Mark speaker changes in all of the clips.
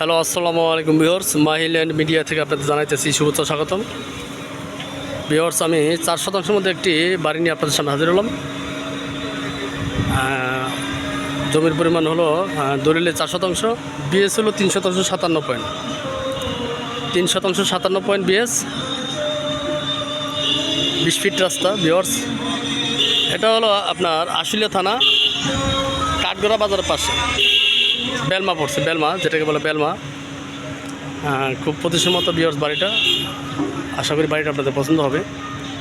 Speaker 1: Hello, আসসালামু আলাইকুম বিহর্স মাহিল্যান্ড media থেকে আপনাদের জানাইতেছি শুভেচ্ছা, স্বাগতম। বিহর্স আমি চার শতাংশের মধ্যে একটি বাড়ি নিয়ে আপনাদের সামনে হাজির হলাম। জমির পরিমাণ হলো দলিলে চার শতাংশ, বিএস হলো তিন শতাংশ সাতান্ন পয়েন্ট। তিন শতাংশ সাতান্ন পয়েন্ট বিএস, বিশ ফিট রাস্তা বিহর্স এটা হলো আপনার আশুলিয়া থানা, কাঠগড়া বাজারের পাশে। বেলমা পড়ছে বেলমা যেটাকে বলে বেলমা। আহ, খুব প্রতিসম্মত বিয়র্স বাড়িটা। আশা করি বাড়িটা আপনাদের পছন্দ হবে।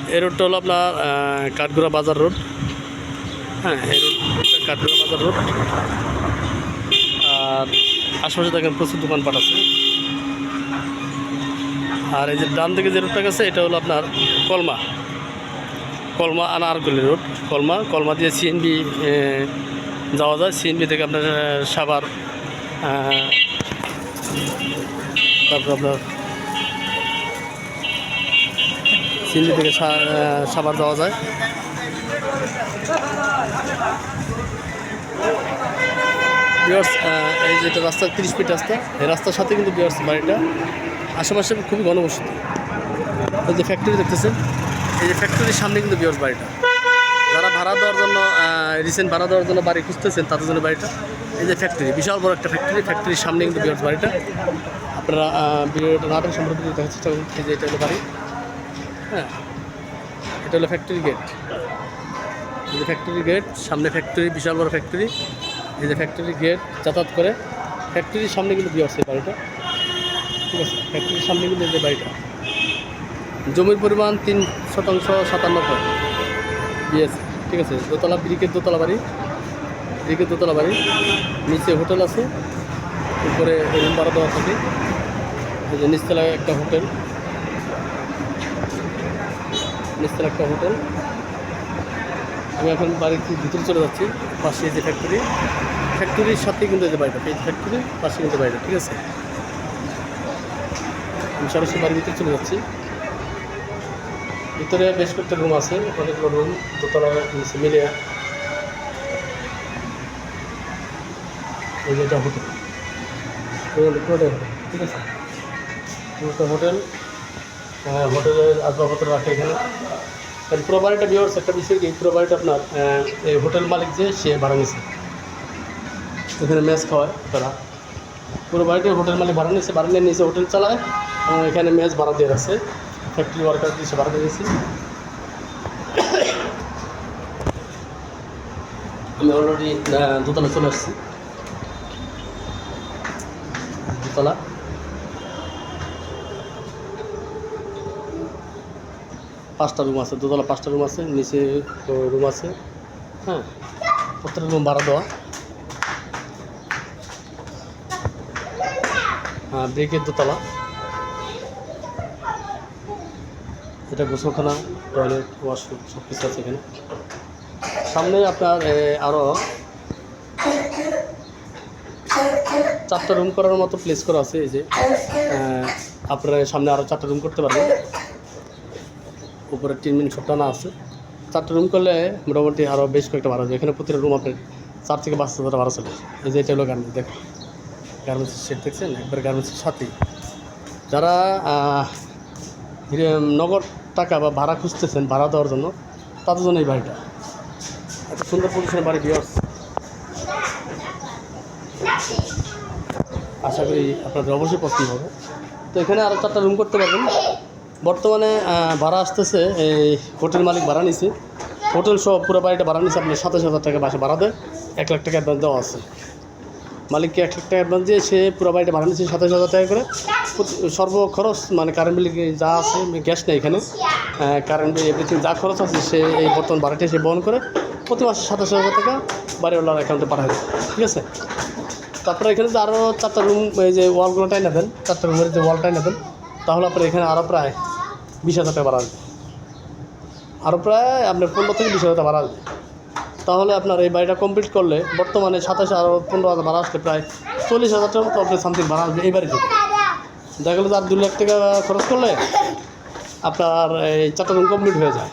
Speaker 1: এই রোডটা হলো আপনার কাঠগোড়া বাজার রোড। হ্যাঁ এই কাঠগোড়া বাজার রোড। আর আশেপাশে দেখেন প্রচুর দোকানপাট আছে। আর এই যে ডান দিকে যে রোডটা গেছে এটা হলো আপনার কলমা। কলমা আনারগুলি রোড। কলমা কলমা দিয়ে সিএনবি যাওয়া যায়। সিএনবি থেকে আপনার সাবার তারপর আপনার সিএনবি থেকে সা- আহ, যাওয়া যায়। বিয়ার্স এই যেটা রাস্তা তিরিশ ফিট রাস্তা এই রাস্তার সাথে কিন্তু বিয়ার্স বাড়িটা। আশেপাশে খুবই ঘনবসতি এই যে ফ্যাক্টরি দেখতেছেন এই যে ফ্যাক্টরির সামনে কিন্তু বিয়ার্স বাড়িটা। যারা ভাড়া দেওয়ার জন্য রিসেন্ট ভাড়া দেওয়ার জন্য বাড়ি খুঁজতেছেন, তাদের জন্য বাড়িটা। এই যে ফ্যাক্টরি বিশাল বড় একটা ফ্যাক্টরি ফ্যাক্টরির সামনে কিন্তু বিরাট বাড়িটা। আপনারা ভিডিওটা নাটক সম্পর্কে দেখার চেষ্টা যে এটা হলো বাড়ি। হ্যাঁ এটা হলো ফ্যাক্টরি গেট এই যে ফ্যাক্টরি গেট সামনে ফ্যাক্টরি বিশাল বড় ফ্যাক্টরি এই যে ফ্যাক্টরি গেট যাতায়াত করে। ফ্যাক্টরির সামনে কিন্তু বিয়ে আছে বাড়িটা। ঠিক আছে ফ্যাক্টরির সামনে কিন্তু এই যে বাড়িটা। জমির পরিমাণ তিন শতাংশ সাতান্ন পয়েন্ট বিএস ঠিক আছে, দোতলা ব্রিকের দোতলা বাড়ি, ব্রিকের দোতলা বাড়ি, নিচে হোটেল আছে, উপরে রুম ভাড়া দেওয়া থাকে নিচতলায় একটা হোটেল। নিচতলা একটা হোটেল। আমি এখন বাড়ির ভিতরে চলে যাচ্ছি, পাশে যে ফ্যাক্টরি ফ্যাক্টরির সাথে কিন্তু যে বাড়িটা, এই ফ্যাক্টরি পাশে কিন্তু বাড়িটা, ঠিক আছে? আমি সরাসরি বাড়ির ভিতরে চলে যাচ্ছি। ভিতরে বেশ কয়েকটা রুম আছে, অনেকগুলো রুম দোতলা নিচে মিলিয়ে এই হোটেল হোটেল ঠিক আছে? হোটেল হ্যাঁ হোটেলের আসবাবপত্র রাখে এখানে। কারণ পুরো বাড়িটা বিয়ার্স একটা বিষয় কি, পুরো বাড়িটা আপনার এই হোটেল মালিক যে, সে ভাড়া নিছে। এখানে মেস খাওয়ায় তারা। পুরো বাড়িটা হোটেল মালিক ভাড়া নিয়েছে ভাড়া নিয়ে নিচে হোটেল চালায় এখানে মেস ভাড়া দিয়ে রাখছে। দিয়ে সে ভাড়া দিয়ে দিয়েছি। আমি অলরেডি দোতলা চলে আসছি। দোতলা। পাঁচটা রুম আছে, দোতলা পাঁচটা রুম আছে, নিচে রুম আছে। হ্যাঁ প্রত্যেকটা রুম ভাড়া দেওয়া। হ্যাঁ ব্রেকের দোতলা। এটা গোসলখানা, টয়লেট, ওয়াশরুম সব কিছু আছে এখানে। সামনে আপনার আরও চারটা রুম করার মতো প্লেস করা আছে, এই যে আপনারা সামনে আরও চারটা রুম করতে পারবেন। উপরে তিন মিনিট সব টানা আছে। চারটে রুম করলে মোটামুটি আরও বেশ কয়েকটা ভাড়া হবে এখানে প্রতিটা রুম আপনার চার থেকে পাঁচ হাজার ভাড়া চলে। এই যে, এটা হলো গার্মেন্টস দেখেন। গার্মেন্টসের সেট দেখছেন? একবার গার্মেন্টসের সাথেই। যারা নগদ টাকা বা ভাড়া খুঁজতেছেন, ভাড়া দেওয়ার জন্য, তাদের জন্য এই বাড়িটা। এত সুন্দর পজিশনের বাড়ি বিয়ার্স আশা করি আপনাদের অবশ্যই পছন্দ হবে। তো এখানে আরও চারটা রুম করতে পারবেন। বর্তমানে ভাড়া আসতেছে, এই হোটেল মালিক ভাড়া নিছে। হোটেল সহ পুরো বাড়িটা ভাড়া নিছে, আপনার সাতাশ হাজার টাকা বাসা ভাড়া দেয়। এক লাখ টাকা দেওয়া আছে। মালিককে এক লাখ টাকা দিয়ে সে পুরো বাড়িটা ভাড়া নিচ্ছে সাতাশ হাজার টাকা করে। সর্ব খরচ মানে কারেন্ট বিল যা আছে গ্যাস নেই এখানে। কারেন্ট বিল এভরিথিং যা খরচ আছে, সে এই বর্তমান ভাড়াটি সে বহন করে প্রতি মাসে সাতাশ হাজার টাকা বাড়িওয়ালার অ্যাকাউন্টে পাঠায়। ঠিক আছে? তারপরে এখানে যে আরও চারটা রুম এই যে ওয়ালগুলো টাইনা দেন, চারটা রুমের যে ওয়ালটাই নেবেন তাহলে আপনার এখানে আরও প্রায় বিশ হাজার টাকা বাড়া আসবে। আরও প্রায় আপনার পনেরো থেকে বিশ হাজার টাকা বাড়া আসবে। তাহলে আপনার এই বাড়িটা কমপ্লিট করলে বর্তমানে সাতাশে আরও পনেরো হাজার ভাড়া আসলে প্রায় চল্লিশ হাজার টাকা মতো আপনার সামথিং ভাড়া আসবে এই বাড়িতে। দেখা গেলো আর দু লাখ টাকা খরচ করলে আপনার এই চারটা রুম কমপ্লিট হয়ে যায়।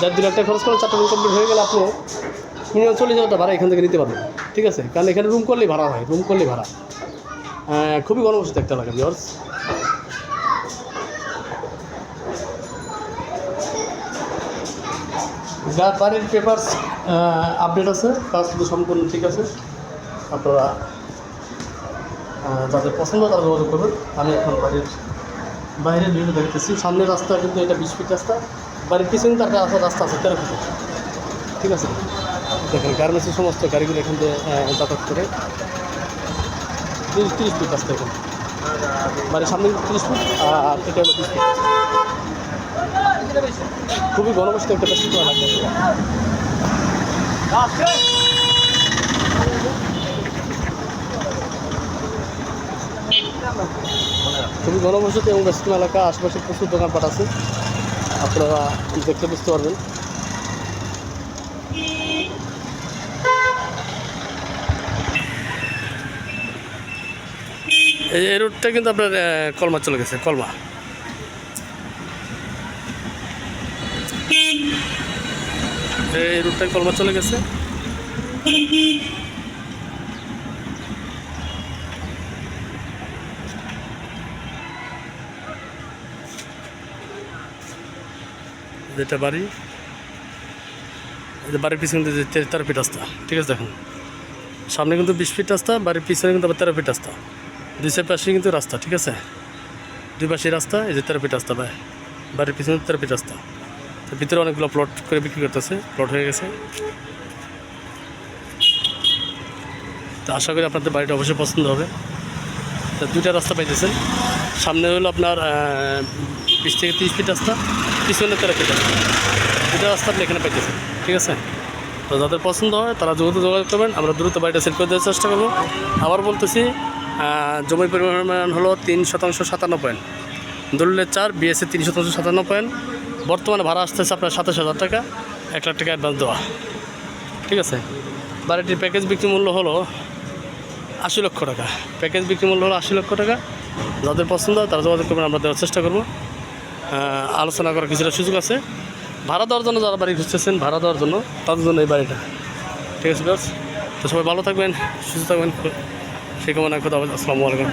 Speaker 1: দেড় দু লাখ টাকা খরচ করলে চারটা রুম কমপ্লিট হয়ে গেলে আপনি মিনিমাম চল্লিশ হাজার টাকা ভাড়া এখান থেকে নিতে পারবেন, ঠিক আছে? কারণ এখানে রুম করলেই ভাড়া হয় রুম করলেই ভাড়া। খুবই গণবসত একটা লাগে বিয়ার্স যা বাড়ির পেপারস আপডেট আছে কাজ শুধু সম্পূর্ণ ঠিক আছে। আপনারা যাদের পছন্দ তারা যোগাযোগ করবেন। আমি এখন বাড়ির বাইরে ভিডিও দেখতেছি সামনের রাস্তা কিন্তু এটা বিশ ফিট রাস্তা। বাড়ির পিছনে কিন্তু একটা রাস্তা আছে তেরো ফিট। ঠিক আছে? দেখেন গার্মেন্টসের সমস্ত গাড়িগুলো এখান থেকে যাতায়াত করে। তিরিশ তিরিশ ফিট রাস্তা এখানে। বাড়ির সামনে তিরিশ ফিট, আর এটা হলো ফিট। খুবই গণবস্ত একটা বেশি লাগবে খুবই ঘনবসত এবং ব্যস্ত এলাকা, আশেপাশে প্রচুর দোকানপাট আছে। আপনারা দেখতে বুঝতে পারবেন। এই রুটটা কিন্তু আপনার কলমা চলে গেছে, কলমা। এই রুটটায় কলমা চলে গেছে। যেটা বাড়ি বাড়ির পিছনে যে তে- তেরো ফিট রাস্তা, ঠিক আছে দেখুন। সামনে কিন্তু বিশ ফিট রাস্তা, বাড়ির পিছনে কিন্তু আবার তেরো ফিট রাস্তা। দুই সাইড পাশে কিন্তু রাস্তা, ঠিক আছে? দুই পাশে রাস্তা, এই যে তেরো ফিট রাস্তা ভাই। বাড়ির পিছনে তেরো ফিট রাস্তা। ভিতরে অনেকগুলো প্লট করে বিক্রি করতেছে প্লট হয়ে গেছে। তো আশা করি আপনাদের বাড়িটা অবশ্যই পছন্দ হবে। তো দুইটা রাস্তা পাইতেছেন। সামনে হলো আপনার বিশ থেকে তিরিশ ফিট রাস্তা, পিছনে তেরো ফিট রাস্তা। দুটা রাস্তা আপনি এখানে পাইতেছেন, ঠিক আছে? তো যাদের পছন্দ হয়, তারা দ্রুত যোগাযোগ করবেন। আমরা দ্রুত বাড়িটা সেট করে দেওয়ার চেষ্টা করব। আবার বলতেছি জমির পরিমাণ হলো তিন শতাংশ সাতান্ন পয়েন্ট দলিলের চার বিএসসি তিন শতাংশ সাতান্ন পয়েন্ট বর্তমানে ভাড়া আসতেছে আপনার সাতাশ হাজার টাকা, এক লাখ টাকা অ্যাডভান্স দেওয়া। ঠিক আছে? বাড়িটির প্যাকেজ বিক্রি মূল্য হলো আশি লক্ষ টাকা। প্যাকেজ বিক্রি মূল্য হলো আশি লক্ষ টাকা। যাদের পছন্দ হয় তারা যোগাযোগ করবেন, আমরা দেওয়ার চেষ্টা করব। আলোচনা করার কিছুটা সুযোগ আছে। ভাড়া দেওয়ার জন্য যারা বাড়ি খুঁজতেছেন, ভাড়া দেওয়ার জন্য তাদের জন্য এই বাড়িটা। ঠিক আছে? তো সবাই ভালো থাকবেন, সুস্থ থাকবেন। সেই কামনা কথা আসসালামু আলাইকুম।